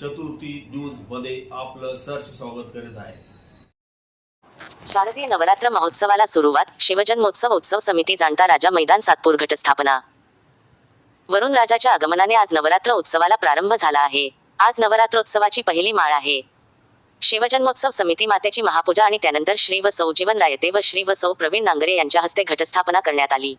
चतुर्थी न्यूजमध्ये आपलं सर्च स्वागत करीत आहे. शारदीय नवरात्र महोत्सवाला सुरुवात शिवजन्मोत्सव उत्सव समिती जाणता राजा मैदान सातपूर घटस्थापना. वरुण राजाच्या आगमनाने आज नवरात्र उत्सवाला प्रारंभ झाला आहे. आज नवरात्रोत्सवाची पहिली माळ आहे. शिवजन्मोत्सव समिती मातेची महापूजा आणि त्यानंतर श्री व सौ जीवन रायते व श्री व सौ प्रवीण नांगरे यांच्या हस्ते घटस्थापना करण्यात आली.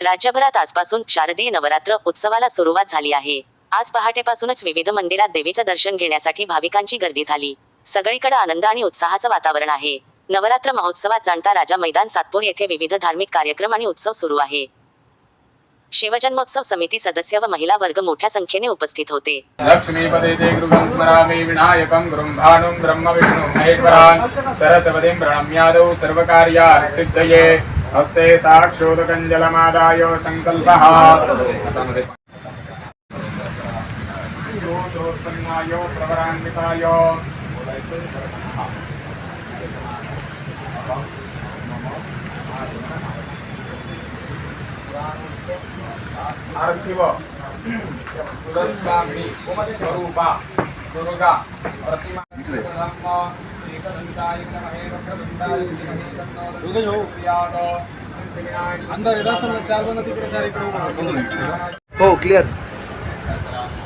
राज्यभरात आजपासून शारदीय नवरात्र उत्सवाला सुरुवात झाली आहे. आज पहाटेपासूनच विविध मंदिरात देवीचं दर्शन घेण्यासाठी भाविकांची गर्दी झाली. सगळीकडे आनंद आणि उत्साहाचं वातावरण आहे. नवरात्र महोत्सवात जाणता राजा मैदान सातपूर येथे विविध धार्मिक कार्यक्रम आणि उत्सव सुरू आहे. शिवजन्मोत्सव समिती सदस्य व महिला वर्ग मोठ्या संख्येने उपस्थित होते. लक्ष्मीपदे स्मरामि विनायकं गुरुं भानुं ब्रह्म विष्णु महेश्वरान् सरस्वतीं प्रणम्यादौ हस्ते प्रवरान्विताय. आरती व तुलस्वामिनी स्वरूपा दुर्गा प्रतिमा अंदर चार जण तिकडे चार इकडे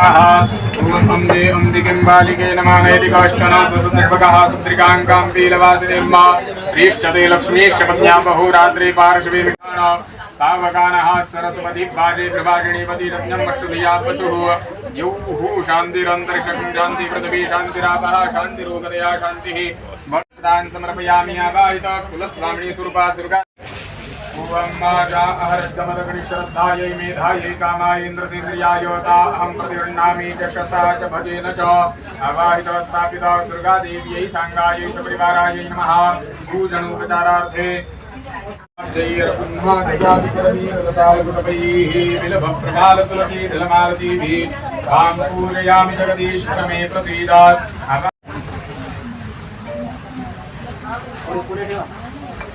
अम्बे अम्बिकें बालिके नमः इति कश्चन सुदृग्भगः सुद्रिकाङ्कां पीलवासिनीं श्रीश्चते लक्ष्मीश्च पत्न्या बहुरात्रे पार्श्वे विकाण पावकानः सरस्वती वाजे प्रभागिणीपति रत्नं मट्टुधिया वसुः यौः शान्तिरन्तरिक्षं शान्ति पृथिवी शान्तिरापः शान्तिरोगदया शान्तिः। वर्षदान् समर्पयामि आवाहित कुलस्वामिनी स्वरूपा दुर्गा। श्रद्धायै मेधायै कामाय इन्द्रतेन्द्रियाय ता अहं प्रतिगृह्णामि यशसा च भजेन च। अवाहित स्थापितः दुर्गादेव्यै साङ्गायै च परिवारायै नमः। पूजनोपचारार्थे विलभप्रकालतुलसीदलमालतीभिः पूजयामि जगदीश्वर मे प्रसीदात्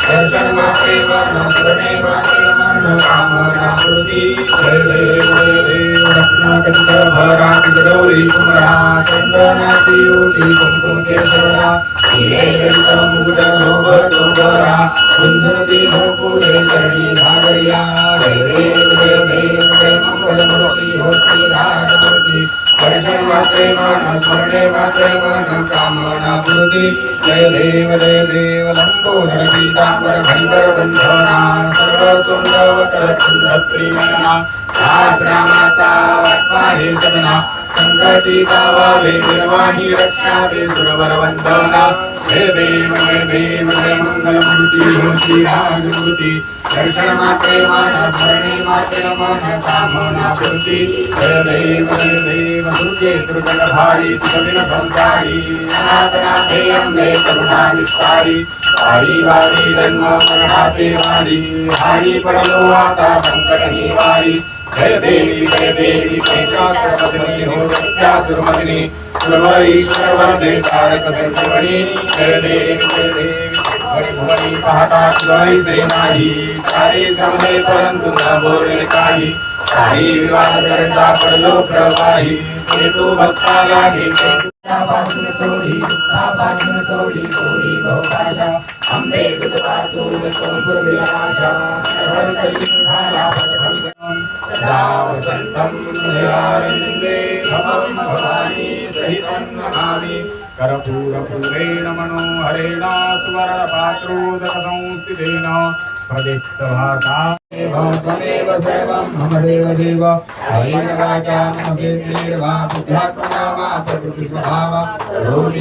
दर्शन माते मन स्मरणे माते मन कामना पूर्ति जय देव जय देव रत्नाकंठ भरा गौरी कुमरा चंदनाची ओटी कुमकुम केसरा हिरे गंध मुकुट शोभतो गरा कुंदनती भरपुरे चरणी घागरिया जय देव जय देव जय मंगलमूर्ति हो श्री राजमूर्ति दर्शन माते मन स्मरणे माते मन कामना पूर्ति जय देव जय देव लंबोदर पीतांबर भंडर बंधना सर्व सुंदर सदना संकटी गावावे निर्वाणी रक्षावे सुरवर वंदना हे देव हे देव जय मंगलमूर्ती हो श्री दर्शन माते माना स्मरणे माते मन कामना पूर्ति हे देव हे देव दुर्गे दुर्गल भारी तुदिन संसारी. अनाथनाथे अंबे करुणा विस्तारी वारी वारी जन्म मरणाते वारी. हारी पडलो आता संकट निवारी. देवी जय देवी महिषासुरमर्दिनी हो सत्यासुरमर्दिनी सुरवर तारक संजीवनी जय देवी जय देवी भुवनी भुवनी पाहता शिवाई से नाही सारे श्रमदे परंतु न बोले काही काही विवाद करता पडलो प्रवाही ते तो भक्ता लागे पासून सोडी दुःखापासून सोडी कोडी बहुभाषा अंबे तुझपासून कोण आशा सर्व कली झाला पदभंग सदा वसंतं हृदयारविन्दे भवं भवानी सहितं नमामि कर्पूरपूरेण मनोहरेण सुवर्णपात्रोदकसंस्थितेन प्रदीप्तभासा सर्वं मम देव देव अयेन वाचा मसेन्द्रिर्वा प्रकृतिस्वभावा करोमि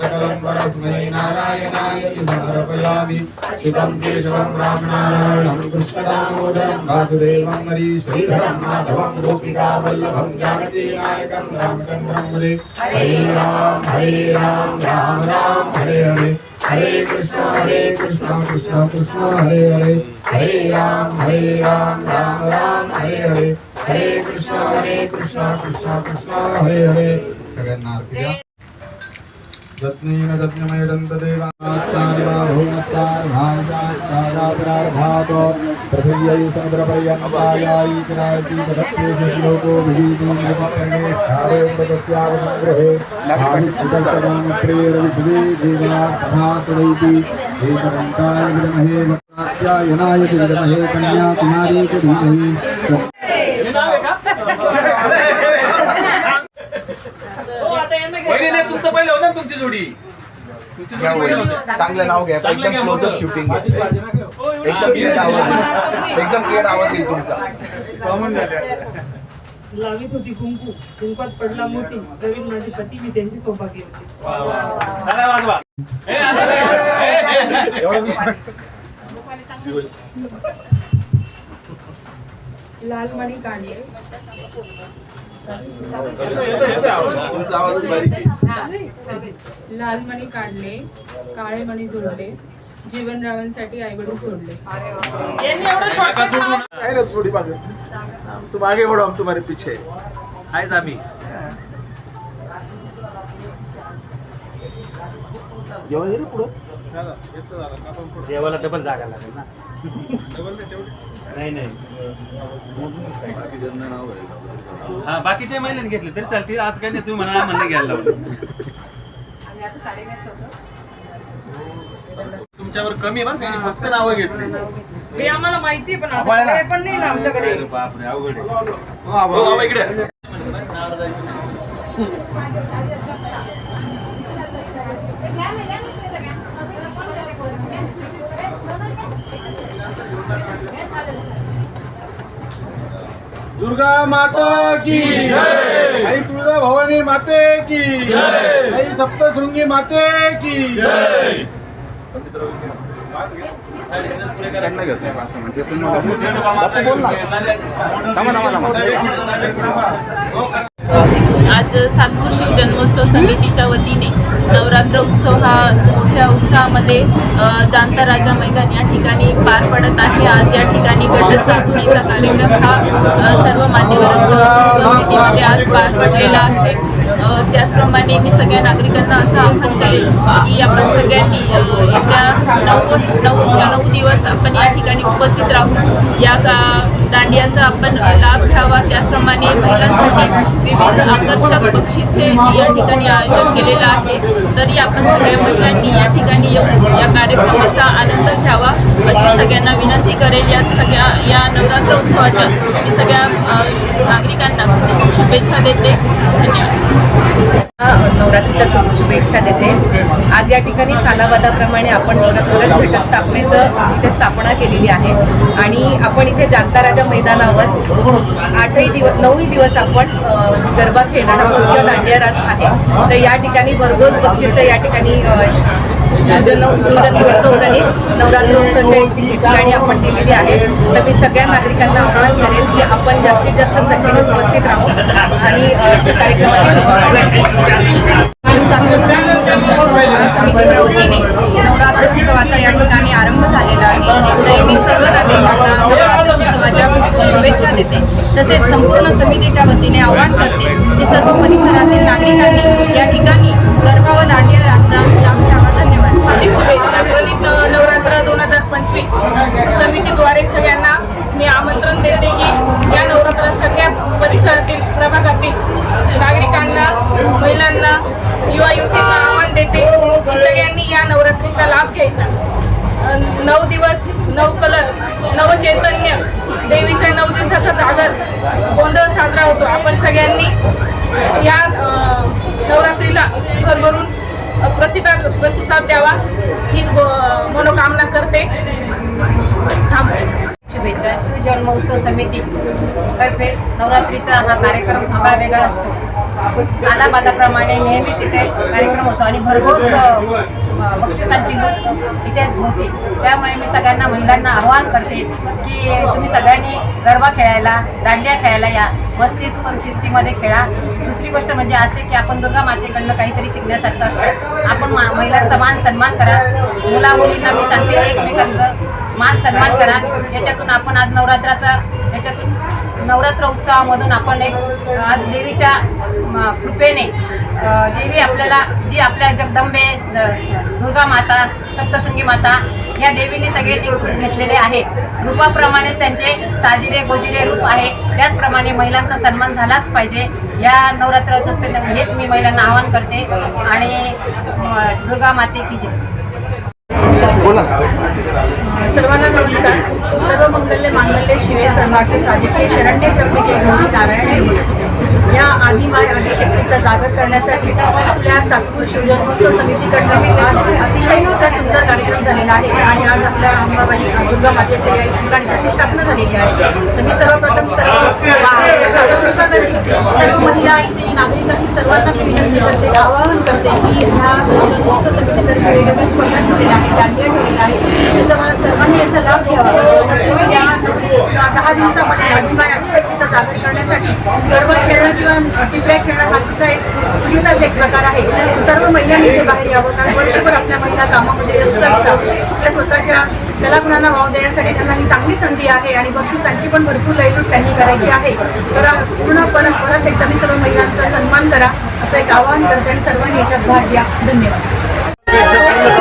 सकलं परस्मै नारायणाय इति समर्पयामि शिवं केशवं रामनारायणं कृष्णदामोदरं वासुदेवं हरि श्रीधरं माधवं गोपिकावल्लभं जानकीनायकं रामचन्द्रं हरे हरे राम हरे राम राम राम हरे हरे। हरे कृष्ण हरे कृष्ण कृष्ण कृष्ण हरे हरे. हरे राम हरे राम राम राम हरे हरे. हरे कृष्ण हरे कृष्ण कृष्ण कृष्ण हरे हरे. सगळ्यांना आरती द्या. रत्नेन रत्नमय दन्तदेवात्सार्वाहुमत्सार्भाजात्सादापरार्भात पृथिव्यै समुद्रपर्यन्तायै किरायति तदप्येषु श्लोको विजीतीन्द्रमकर्णे स्थावेन्द्रतस्यावसङ्ग्रहे आदित्यसस्तदामित्रेरविभुवे देवना सभासुरैति एकदन्ताय विद्महे वक्रात्यायनाय च विद्महे कन्याकुमारी च धीमहि तुमचं पहिलं होतं ना तुमची जोडी. चांगलं नाव घ्या एकदम क्लोजअप. शूटिंग एकदम क्लिअर आवाज येईल. एकदम क्लिअर आवाज येईल तुमचा. लावित होती कुंकू. कुंकात पडला मोती. प्रवीण माझे पती मी त्यांची सौभाग्य होती. लाल मणी काढले. लाल मणी काढले. काळे मणी जोडले. जीवन रावांसाठी आईवडील सोडले. नका सोडू ना. काय ना थोडी मागे. तुम आगे बढ़ो हम तुम्हारे पीछे. आहेच आम्ही. जेवण रे पुढं? देवाला डबल जागा लागेल ना. नाही नाही हा बाकीच्या महिलांनी घेतले तरी चालतील. आज काही नाही तुम्ही म्हणा नाही घ्यायला लावलं. तुमच्यावर कमी आहे बरं का? फक्त नावं घेतली. हे आम्हाला माहिती आहे पण आता पण नाही ना आमच्याकडे. अरे बापरे अवघड आहे. हो, बाबा. इकडे. दुर्गा माता की जय। आई तुळजा भवानी माते की जय। आई सप्तशृंगी माते की जय। आज सातपूर शिवजन्मोत्सव समितीच्या वतीने नवरात्र उत्सव हा मोठ्या उत्साहामध्ये जाणता राजा मैदान या ठिकाणी पार पडत आहे. आज या ठिकाणी घटस्थापनेचा कार्यक्रम हा सर्व मान्यवरांच्या उपस्थितीमध्ये आज पार पडलेला आहे. त्याचप्रमाणे मी सगळ्या नागरिकांना असं आवाहन करेन की आपण सगळ्यांनी येत्या नऊ नऊच्या नऊ दिवस आपण या ठिकाणी उपस्थित राहू या का दांडियाचा आपण लाभ घ्यावा. त्याचप्रमाणे महिलांसाठी विविध आकर्षक बक्षीस हे या ठिकाणी आयोजन केलेलं आहे. तरी आपण सगळ्या महिलांनी या ठिकाणी येऊन या कार्यक्रमाचा आनंद घ्यावा. सगळ्यांना विनंती करेल या सगळ्या या नवरात्र उत्सवाच्या मी सगळ्या नागरिकांना खूप खूप शुभेच्छा देते. धन्यवाद. नवरात्रीच्या शुभेच्छा देते. आज या ठिकाणी सालावादाप्रमाणे आपण परत परत घटस्थापनेचं इथे स्थापना केलेली आहे. आणि आपण इथे जाणता राजा मैदानावर आठही दिवस नऊही दिवस आपण गरबा खेळणारा मुख्य दांडिया रास आहे. तर या ठिकाणी भरघोस बक्षिसं या ठिकाणी अ, शिवजन शिवजन्मोत्सव आणि नवरात्र उत्सवाच्या ठिकाणी आपण दिलेली आहे. तर मी सगळ्या नागरिकांना आवाहन करेल की आपण जास्तीत जास्त संख्येने उपस्थित राहू आणि कार्यक्रमाची शोभा समितीच्या वतीने नवरात्र उत्सवाचा या ठिकाणी आरंभ झालेला आहे. मी सर्व नागरिकांना नवरात्र उत्सवाच्या शुभेच्छा देते. तसेच संपूर्ण समितीच्या वतीने आवाहन करते की सर्व परिसरातील नागरिकांनी या ठिकाणी गरबा व दांडिया रासचा हार्दिक शुभेच्छा प्रदीप नवरात्र दोन हजार पंचवीस. समितीद्वारे सगळ्यांना मी आमंत्रण देते की या नवरात्र सगळ्या परिसरातील प्रभागातील नागरिकांना महिलांना युवा युवतींना आव्हान देते की सगळ्यांनी या नवरात्रीचा लाभ घ्यायचा. नऊ दिवस नऊ कलर नव चैतन्य देवीचा नऊ दिवसाचा जागर गोंधळ साजरा होतो. आपण सगळ्यांनी या नवरात्रीला भरभरून प्रसिद्ध प्रतिसाद द्यावा. करते शुभेच्छा. शिवजन्मोत्सव समिती तर्फे नवरात्रीचा हा कार्यक्रम आगळा वेगळा असतो. सालाबादाप्रमाणे नेहमीच इथे कार्यक्रम होतो आणि भरघोस बक्षिसांची लूट इथे होती. त्यामुळे मी सगळ्यांना महिलांना आवाहन करते की तुम्ही सगळ्यांनी गरबा खेळायला दांडिया खेळायला या. मस्ती पण शिस्तीमध्ये खेळा. दुसरी गोष्ट म्हणजे असे की आपण दुर्गा मातेकडनं काहीतरी शिकण्यासारखं असतं. आपण मा महिलांचा मान सन्मान करा. मुला मुलींना मी सांगते एकमेकांचं मान सन्मान करा. याच्यातून आपण आज नवरात्राचा याच्यातून नवरात्र उत्सवामधून आपण एक आज देवीच्या कृपेने देवी आपल्याला जी आपल्या जगदंबे ज- दुर्गा माता सप्तशृंगी माता या देवीने सगळे एक रूप घेतलेले आहे. रूपाप्रमाणेच त्यांचे साजिरे गोजिरे रूप आहे. त्याचप्रमाणे महिलांचा सन्मान झालाच पाहिजे. या नवरात्राचं हेच मी महिलांना आवाहन करते. आणि दुर्गा माते की जय. बोला. सर्वांना नमस्कार. सर्व मंगल्य मांगल्य शिवे सर्वार्थ साधिके शरण्य त्र्यंबके गौरी नारायण या आदिमाय आदिशक्तीचा जागर करण्यासाठी आपल्या सातपूर शिवजन्मोत्सव समितीकडनं आज अतिशय मोठा सुंदर कार्यक्रम झालेला आहे आणि आज आपल्या अंबाबाई दुर्गा मातेचे या ठिकाणी प्रतिष्ठापना झालेली आहे. तर मी सर्वप्रथम सर्व सर्व महिला इथे नागरिक अशी सर्वांना मी विनंती करते आवाहन करते की ह्या शिवजन्मोत्सव समितीतर्फे वेगवेगळ्या स्पर्धा ठेवलेल्या आहेत दांडिया ठेवलेल्या आहेत सर्व सर्वांनी याचा लाभ घ्यावा. तसेच या दहा दिवसामध्ये आदिबाई आदिशक्तीचा जागृत करण्यासाठी गरबा खेळणं किंवा टिपऱ्या खेळणं हा सुद्धा एक चुकीचाच एक प्रकार आहे. सर्व महिलांनी इथे बाहेर यावं कारण वर्षभर आपल्या महिला कामामध्ये व्यस्त असतात. आपल्या स्वतःच्या कलागुणांना वाव देण्यासाठी त्यांना ही चांगली संधी आहे आणि बक्षिसांची पण भरपूर लयलूट त्यांनी करायची आहे. तर पूर्ण परत परत एकदा मी सर्व महिलांचा सन्मान करा असं एक आवाहन करते आणि सर्वांनी याच्यात भाग घ्या. धन्यवाद.